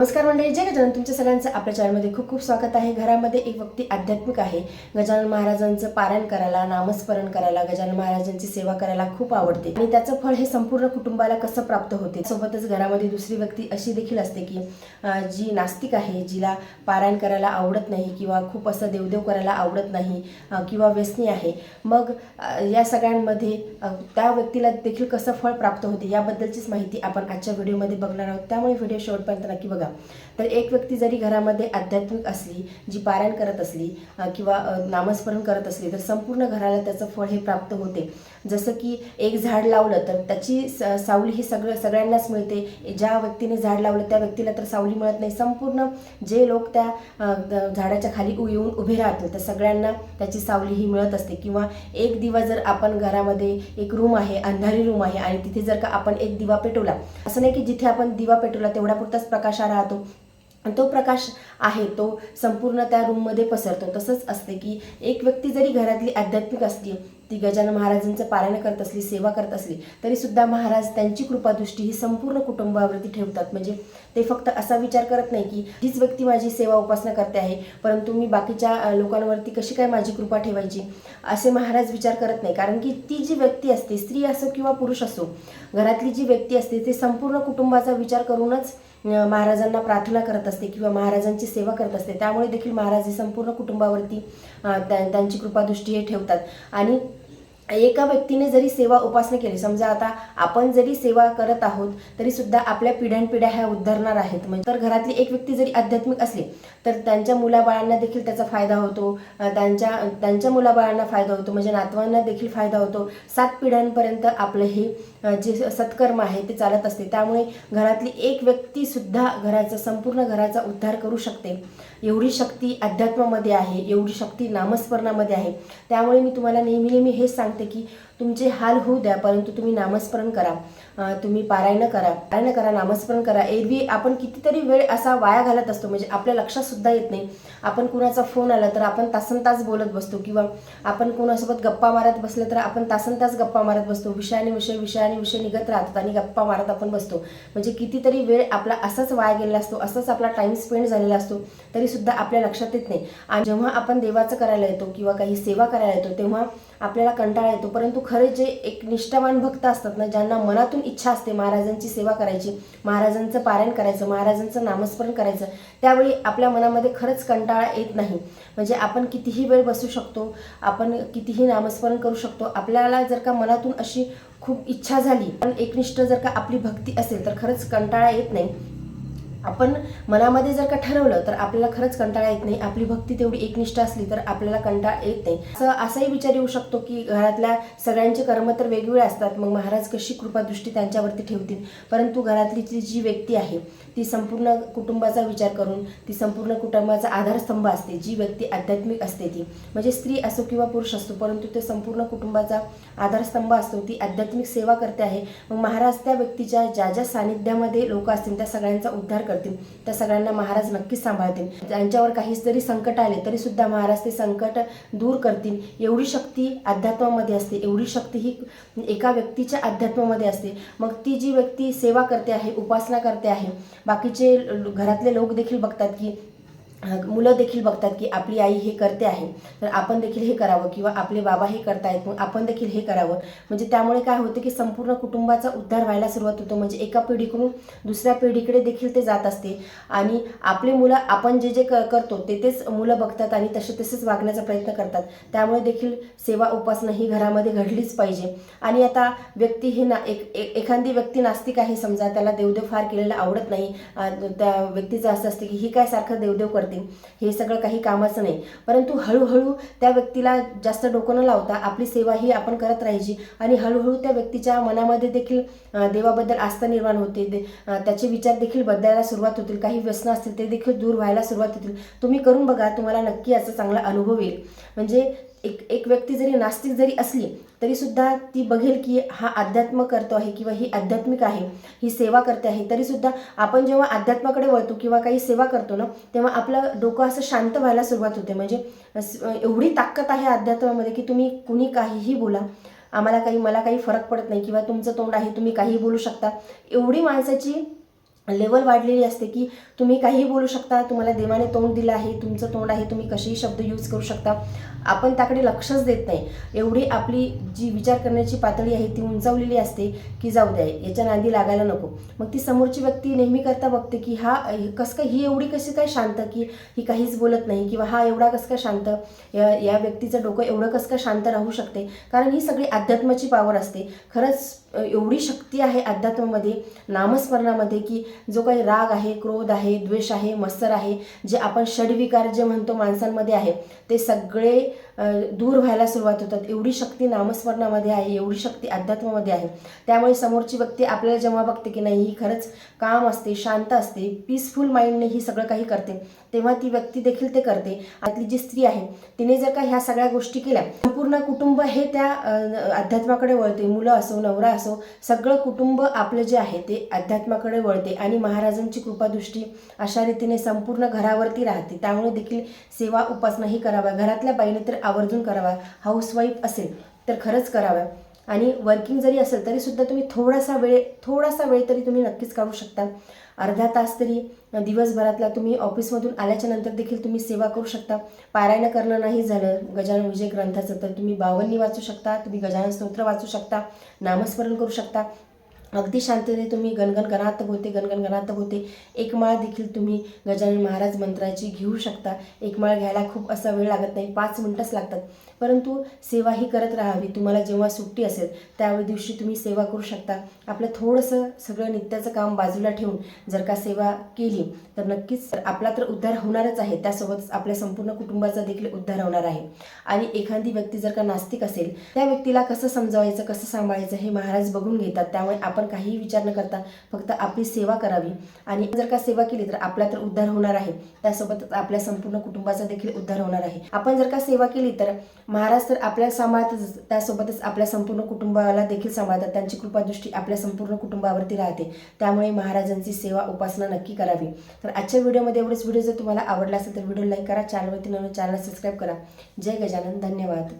नमस्कार मंडळी जय गजानन. तुमच्या सगळ्यांचं आपल्या चॅनलमध्ये खूप खूप स्वागत आहे. घरामध्ये एक व्यक्ती आध्यात्मिक आहे. गजानन महाराजांचं पारायण करायला नामस्मरण करायला गजानन महाराजांची सेवा करायला खूप आवडते. आणि त्याचं फळ हे संपूर्ण कुटुंबाला कसं प्राप्त होते? सोबतच घरामध्ये दुसरी व्यक्ती अशी देखील असते की जी नास्तिक आहे जिला पारायण करायला आवडत नाही किंवा खूप असं देवदेव करायला आवडत नाही किंवा व्यसनी आहे. मग या सगळ्यांमध्ये त्या व्यक्तीला देखील कसं फळ प्राप्त होते याबद्दलचीच माहिती आपण आजच्या व्हिडिओमध्ये बघणार आहोत. त्यामुळे व्हिडिओ शेवटपर्यंत नक्की बघा. तर एक व्यक्ती जरी घरामध्ये आध्यात्मिक असली जी पारायण करत असली किंवा नामस्मरण करत असली तर संपूर्ण घराला त्याचं फळ हे प्राप्त होते. जसं की एक झाड लावलं तर त्याची स- सावली ही सगळं सगळ्यांनाच मिळते. ज्या व्यक्तीने झाड लावलं त्या व्यक्तीला तर सावली मिळत नाही. संपूर्ण जे लोक त्या झाडाच्या खाली येऊन उभे राहतील तर सगळ्यांना त्याची सावली ही मिळत असते. किंवा एक दिवा जर आपण घरामध्ये एक रूम आहे अंधारी रूम आहे आणि तिथे जर का आपण एक दिवा पेटवला असं नाही की जिथे आपण दिवा पेटवला तेवढा पुरताच प्रकाश राहतो. तो प्रकाश आहे तो संपूर्ण त्या रूममध्ये पसरतो. तसंच असते की एक व्यक्ती जरी घरातली आध्यात्मिक असली ती गजानन महाराजांचं पारायण करत असली सेवा करत असली तरी सुद्धा महाराज त्यांची कृपादृष्टी ही संपूर्ण कुटुंबावरती ठेवतात. म्हणजे ते फक्त असा विचार करत नाही की हीच व्यक्ती माझी सेवा उपासना करते आहे परंतु मी बाकीच्या लोकांवरती कशी काय माझी कृपा ठेवायची? असे महाराज विचार करत नाही. कारण की ती जी व्यक्ती असते स्त्री असो किंवा पुरुष असो घरातली जी व्यक्ती असते ते संपूर्ण कुटुंबाचा विचार करूनच महाराजांना प्रार्थना करत असते किंवा महाराजांची सेवा करत असते. त्यामुळे देखील महाराज हे संपूर्ण कुटुंबावरती त्यांची कृपादृष्टी हे ठेवतात. आणि एका व्यक्तीने जरी सेवा उपासना केली समजा आता आपण जरी सेवा करत आहोत तरी सुद्धा आपल्या पिढ्यानपिढ्या ह्या उद्धरणार आहेत. म्हणजे तर घरातली एक व्यक्ती जरी आध्यात्मिक असली तर त्यांच्या मुलाबाळांना देखील त्याचा फायदा होतो. त्यांच्या त्यांच्या मुलाबाळांना फायदा होतो. म्हणजे नातवांना देखील फायदा होतो. सात पिढ्यांपर्यंत आपलं हे जे सत्कर्म आहे ते चालत असते. त्यामुळे घरातली एक व्यक्ती सुद्धा घराचा संपूर्ण घराचा उद्धार करू शकते. एवढी शक्ती अध्यात्मामध्ये आहे एवढी शक्ती नामस्मरणामध्ये आहे. त्यामुळे मी तुम्हाला नेहमी नेहमी हेच सांगते. की तुमचे हाल होऊ द्या परंतु तुम्ही नामस्मरण करा. तुम्ही पारायण करा. पारायण करा नामस्मरण करा. एरवी आपण कितीतरी वेळ असा वाया घालत असतो म्हणजे आपल्या लक्षात सुद्धा येत नाही. आपण कुणाचा फोन आला तर आपण तासन तास बोलत बसतो किंवा आपण कोणासोबत गप्पा मारत बसलं तर आपण तासन तास गप्पा मारत बसतो. विषयाने विषय विषयाने विषय निघत राहतात आणि गप्पा मारत आपण बसतो. म्हणजे कितीतरी वेळ आपला असाच वाया गेलेला असतो असाच आपला टाइम स्पेंड झालेला असतो तरी सुद्धा आपल्या लक्षात येत नाही. आणि जेव्हा आपण देवाचं करायला येतो किंवा काही सेवा करायला येतो तेव्हा आपल्याला कंटाळा येतो. परंतु खरे जे एक निष्ठावान भक्त असतात ना ज्यांना मनातून इच्छा असते महाराजांची सेवा करायची महाराजांचं पारायण करायचं महाराजांचं नामस्मरण करायचं त्यावेळी आपल्या मनामध्ये खरंच कंटाळा येत नाही. म्हणजे आपण कितीही वेळ बसू शकतो आपण कितीही नामस्मरण करू शकतो आपल्याला जर का मनातून अशी खूप इच्छा झाली पण एकनिष्ठ जर का आपली भक्ती असेल तर खरंच कंटाळा येत नाही. आपण मनामध्ये जर का ठरवलं तर आपल्याला खरंच कंटाळा येत नाही. आपली भक्ती तेवढी एकनिष्ठ असली तर आपल्याला कंटाळा येत नाही. असं असाही विचार येऊ शकतो की घरातल्या सगळ्यांचे कर्म तर वेगवेगळे असतात. मग महाराज कशी कृपादृष्टी त्यांच्यावरती ठेवतील? परंतु घरातली जी जी व्यक्ती आहे ती संपूर्ण कुटुंबाचा विचार करून ती संपूर्ण कुटुंबाचा आधारस्तंभ असते. जी व्यक्ती आध्यात्मिक असते ती. म्हणजे स्त्री असो किंवा पुरुष असतो परंतु ते संपूर्ण कुटुंबाचा आधारस्तंभ असतो. ती आध्यात्मिक सेवा करते आहे. मग महाराज त्या व्यक्तीच्या ज्या ज्या सानिध्यामध्ये लोक असतील त्या सगळ्यांचा उद्धार करतील. त्या सगळ्यांना महाराज नक्कीच सांभाळतील. त्यांच्यावर काही जरी संकट आले तरी सुद्धा महाराज ते संकट दूर करतील. एवढी शक्ती अध्यात्मामध्ये असते. एवढी शक्ती ही एका व्यक्तीच्या अध्यात्मामध्ये असते. मग ती जी व्यक्ती सेवा करते आहे उपासना करते आहे बाकीचे घरातले लोक देखील बघतात की मुलं देखील बघतात की आपली आई हे करते आहे तर आपण देखील हे करावं किंवा आपले बाबा हे करतायत मग आपण देखील हे करावं. म्हणजे त्यामुळे काय होतं की संपूर्ण कुटुंबाचा उद्धार व्हायला सुरुवात होतो. म्हणजे एका पिढीकडून दुसऱ्या पिढीकडे देखील ते जात असते. आणि आपली मुलं आपण जे जे क करतो ते तेच मुलं बघतात आणि तसे तसेच वागण्याचा प्रयत्न करतात. त्यामुळे देखील सेवा उपासना ही घरामध्ये घडलीच पाहिजे. आणि आता व्यक्ती हे ना एक एखादी व्यक्ती नास्तिक आहे समजा त्याला देवदेव फार केलेला आवडत नाही. त्या व्यक्तीचं असं असतं की ही काय सारखं देवदेव करते. हे सगळं काही कामाचं नाही. परंतु हळूहळू त्या व्यक्तीला जास्त डोकं न लावता आपली सेवा ही आपण करत राहायची आणि हळूहळू त्या व्यक्तीच्या मनामध्ये देखील देवाबद्दल आस्था निर्माण होते. दे- त्याचे विचार देखील बदलायला सुरुवात होतील. काही व्यसन असतील ते देखील दूर व्हायला सुरुवात होतील. तुम्ही करून बघा तुम्हाला नक्की याचा चांगला अनुभव येईल. म्हणजे एक एक व्यक्ती जरी नास्तिक जरी असली तरीसुद्धा ती बघेल की हा अध्यात्म करतो आहे किंवा ही आध्यात्मिक आहे ही सेवा करते आहे तरीसुद्धा आपण जेव्हा अध्यात्माकडे वळतो किंवा काही सेवा करतो ना तेव्हा आपलं डोकं असं शांत व्हायला सुरुवात होते. म्हणजे एवढी ताकद आहे अध्यात्मामध्ये की तुम्ही कुणी काहीही बोला आम्हाला काही मला काही फरक पडत नाही किंवा तुमचं तोंड आहे तुम्ही काहीही बोलू शकता. एवढी माणसाची लेवल वाढलेली असते की तुम्ही काहीही बोलू शकता तुम्हाला देवाने तोंड दिलं आहे तुमचं तोंड आहे तुम्ही कसेही शब्द यूज करू शकता. आपण त्याकडे लक्षच देत नाही. एवढी आपली जी विचार करण्याची पातळी आहे ती उंचावलेली असते की जाऊ द्या याच्या नांदी लागायला नको. मग ती समोरची व्यक्ती नेहमी करता बघते की हा कसं काय ही एवढी कशी काय शांत की ही काहीच बोलत नाही किंवा हा एवढा कसं काय शांत या या व्यक्तीचं डोकं एवढं कसं काय शांत राहू शकते. कारण ही सगळी अध्यात्माची पावर असते. खरंच एवढी शक्ती आहे अध्यात्मामध्ये नामस्मरणामध्ये की जो काही राग आहे क्रोध आहे द्वेष आहे मत्सर आहे जे आपण षडविकार जे म्हणतो माणसांमध्ये आहे ते सगळे दूर व्हायला सुरुवात होतात. एवढी शक्ती नामस्मरणामध्ये आहे एवढी शक्ती अध्यात्मामध्ये आहे. त्यामुळे समोरची व्यक्ती आपल्याला जेव्हा बघते की नाही ही खरंच काम असते शांत असते पीसफुल माइंडने ही सगळं काही करते तेव्हा ती व्यक्ती देखील ते करते. आतली जी स्त्री आहे तिने जर का ह्या सगळ्या गोष्टी केल्या संपूर्ण कुटुंब हे त्या अध्यात्माकडे वळते. मुलं असो नवरा असो सगळं कुटुंब आपलं जे आहे ते अध्यात्माकडे वळते आणि महाराजांची कृपादृष्टी अशा रीतीने संपूर्ण घरावरती राहते. त्यामुळे देखील सेवा उपासनाही करावा घरातल्या बाईने तर आवर्जून करावा. हाऊसवाईफ असेल तर खरंच करावं. आणि वर्किंग जरी असेल तरीसुद्धा तुम्ही थोडासा वेळ थोडासा वेळ तरी तुम्ही नक्कीच काढू शकता. अर्धा तास तरी दिवसभरातला तुम्ही ऑफिसमधून आल्याच्यानंतर देखील तुम्ही सेवा करू शकता. पारायण करणं नाही झालं गजानन विजय ग्रंथाचं तर तुम्ही बावन्नी वाचू शकता तुम्ही गजानन स्तोत्र वाचू शकता नामस्मरण करू शकता. अगदी शांततेने तुम्ही गणगण गणात होते गणगण गणात होते. एक माळ देखील तुम्ही गजानन महाराज मंत्राची घेऊ शकता. एक माळ घ्यायला खूप असा वेळ लागत नाही. पाच मिनटंच लागतात. परंतु सेवा ही करत राहावी. तुम्हाला जेव्हा सुट्टी असेल त्यावेळी दिवशी तुम्ही सेवा करू शकता. आपलं थोडंसं सगळं नित्याचं काम बाजूला ठेवून जर का सेवा केली तर नक्कीच आपला तर उद्धार होणारच आहे. त्यासोबतच आपल्या संपूर्ण कुटुंबाचा देखील उद्धार होणार आहे. आणि एखादी व्यक्ती जर का नास्तिक असेल त्या व्यक्तीला कसं समजावायचं कसं सांभाळायचं हे महाराज बघून घेतात. त्यामुळे आपण काहीही विचार न करता फक्त आपली सेवा करावी. आणि जर का सेवा केली तर आपला तर उद्धार होणार आहे. त्यासोबतच आपल्या संपूर्ण कुटुंबाचा देखील उद्धार होणार आहे. आपण जर का सेवा केली तर महाराज तर आपल्याला सांभाळतच त्यासोबतच आपल्या संपूर्ण कुटुंबाला देखील सांभाळतात. त्यांची कृपादृष्टी आपल्या संपूर्ण कुटुंबावरती राहते. त्यामुळे महाराजांची सेवा उपासना नक्की करावी. तर आजच्या व्हिडिओमध्ये एवढेच. व्हिडिओ जर तुम्हाला आवडला असेल तर व्हिडिओ लाईक करा चॅनलवरती नवीन चॅनल सबस्क्राईब करा. जय गजानन. धन्यवाद.